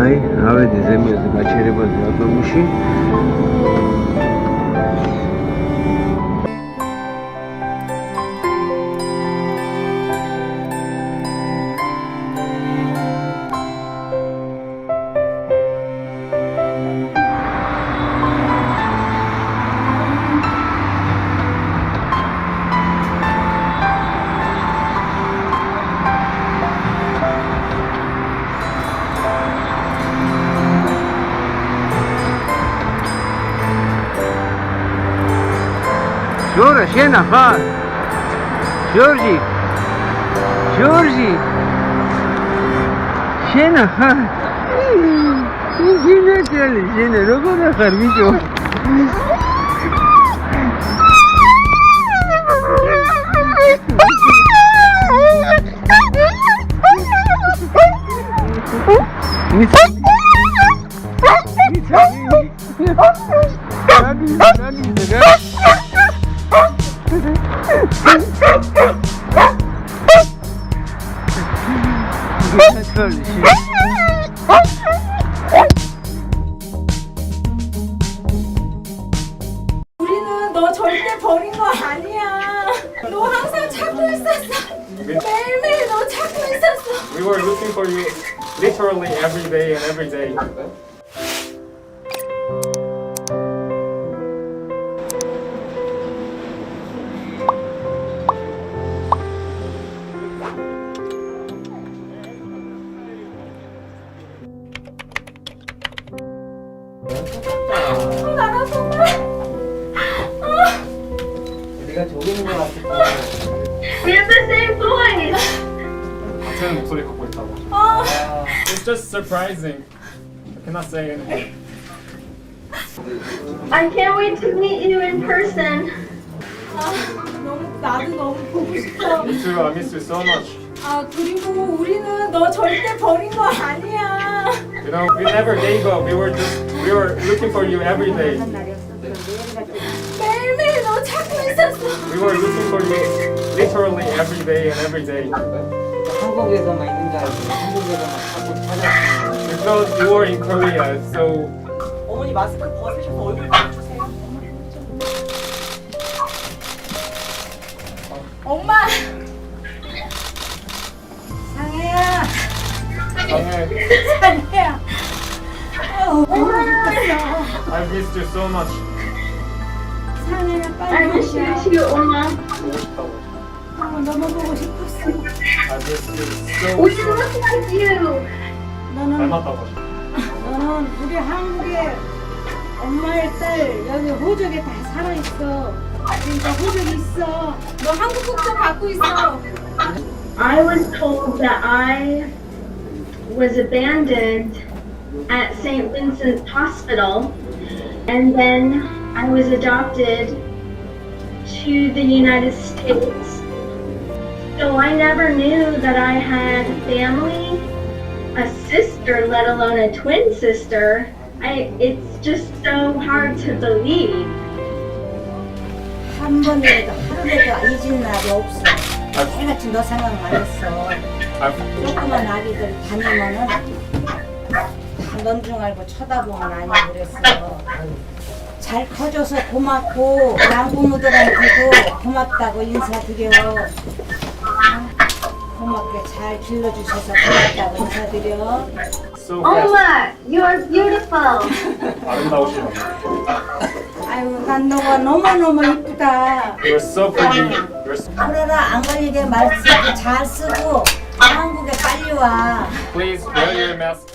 აი, ავედი ზემოზე გაჩერებაზე ავტობუსში. Sonra şey nafar. Georgi. Georgi. Şey nafar. Şimdi ne söyle? Şimdi ne 우리는 너 절대 버린 거 아니야. 너 항상 찾고 있었어. 매일매일 너 찾고 있었어. We were looking for you literally every day and every day. 나라 정말. 내가 저기 있는 거 같을 거야 We're the same voice. 같은 목소리 갖고 있다고. 아, It's just surprising. I cannot say anything. I can't wait to meet you in person. 아, 너무 나도 너무 보고 싶어. Me too. I miss you so much. 아 그리고 우리는 너 절대 버린 거 아니야. You know, we never gave up. We were just we were looking for you every day. 매일매일 너 찾고 있었어. We were looking for you literally every day and every day. 한국에서만 있는 줄 알고 한국에서만 자꾸 찾았어요. Because you were in Korea, so 어머니 마스크 벗으셔서 얼굴 좀 주세요. 엄마. 상혜야, 상혜야. 보 고 싶었어. I missed you so much. 상혜야 I 빨리 miss you 오셔. too, Oma. 보고 싶다고. 어, 너무 보고 싶었어. I missed you so We so. look like you. 너는 닮았다고. 너는 우리 한국의 엄마의 딸 여기 호적에 다 살아있어. 그러니까 호적이 있어. 너 한국 국적 갖고 있어. I was told that I was abandoned at St. Vincent's Hospital, and then I was adopted to the United States. So I never knew that I had family, a sister, let alone a twin sister. I, it's just so hard to believe. 한 번이라도 하루라도 잊은 날이 없어. 해같이 너 생각만 했어. I've 조그만 아기들 다니면은 다 넌 중 알고 쳐다보면 아니고 그랬어. 잘 커줘서 고맙고 양부모들한테도 고맙다고 인사드려. 고맙게 잘 길러주셔서 고맙다고 인사드려. so fast. Oma, you're beautiful. 아름다우시다. 아유 난 너가 너무너무 이쁘다. You're so pretty. You're so... 코로나 안 걸리게 말 쓰고 잘 쓰고 한국에 빨리 와. Please wear your mask